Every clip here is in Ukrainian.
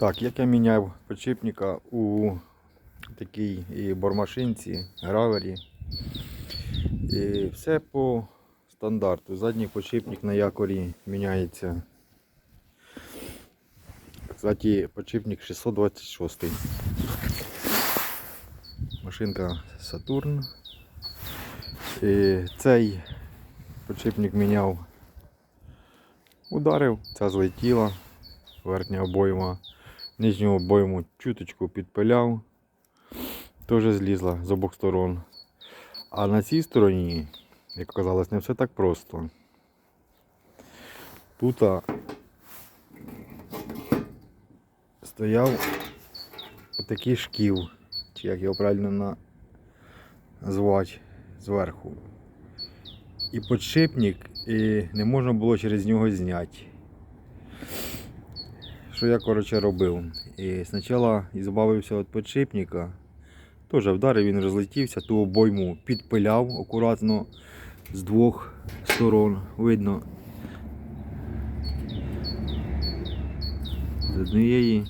Так, як я міняв підшипника у такій і бормашинці, гравері. І все по стандарту. Задній підшипник на якорі міняється. Кстати, підшипник 626. Машинка Saturn. І цей підшипник міняв. Ударив, ця злетіла, верхня обойма, нижню обойму чуточку підпиляв, теж злізла з обох сторон. А на цій стороні, як оказалось, не все так просто. Тут стояв отакий шків, чи як його правильно назвати, зверху. І підшипник, і не можна було через нього зняти. Що я коротше робив? І спочатку ізбавився від підшипника, теж вдарив, він розлетівся, ту обойму підпиляв акуратно з двох сторон. Видно. З однієї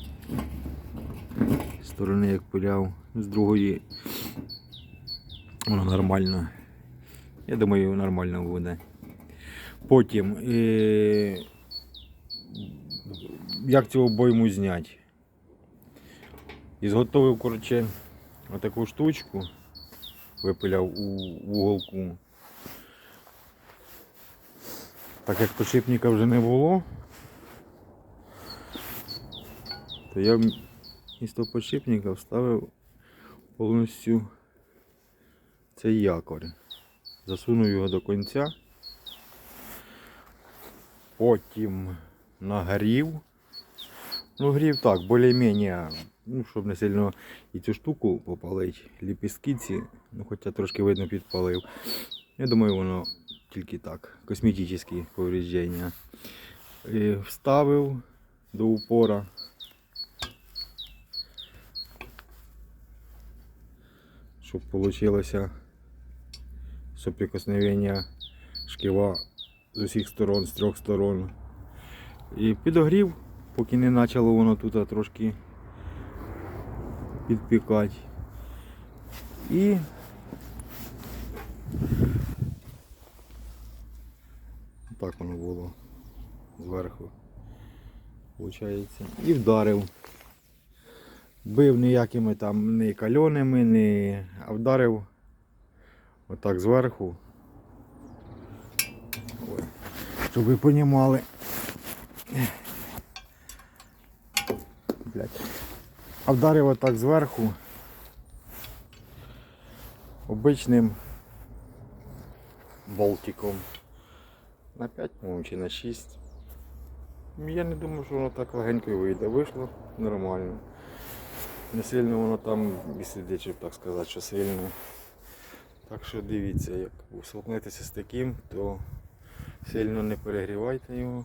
сторони як пиляв, з другої воно нормально. Я думаю, нормально буде. Потім, е, як цю обойму зняти? Ізготовив, коротше, отаку штучку, випиляв у уголку. Так як подшипника вже не було, то я місто подшипника вставив повністю цей якорь. Засунув його до кінця. Потім нагрів. Ну, грів так, більш-менш, ну, щоб не сильно і цю штуку попалити, ліпістки ці, ну хоча трошки видно підпалив. Я думаю, воно тільки так, косметичні повреждення. І вставив до упора. Щоб вийшло соприкосновення шківа з усіх сторон, з трьох сторон. І підогрів, поки не почало воно тут трошки підпікати. І так воно було зверху. Получається. І вдарив. Бив ніякими там не кальоними, не... а вдарив отак зверху. Ой. Щоб ви понімали. А вдарив отак зверху. Обичним болтиком. На 5, по-моєму, чи на 6. Я не думаю, що воно так легенько вийде. Вийшло нормально. Не сильно воно там і сидить, щоб так сказати, що сильно. Так що дивіться, як столкнетеся з таким, то сильно не перегрівайте його.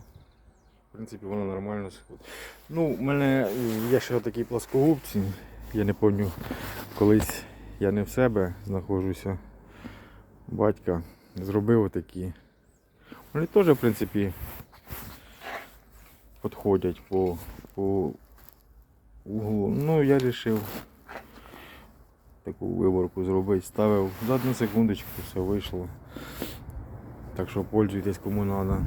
Принципі, воно нормально сходить. Ну, у мене є ще такі плоскогубці. Я не пам'ятаю, колись я не в себе знаходжуся. Батька зробив отакі. Вони теж, в принципі, підходять по, по углу. Ну, я вирішив таку виборку зробити. Ставив за одну секундочку, все вийшло. Так що пользуйтесь кому треба.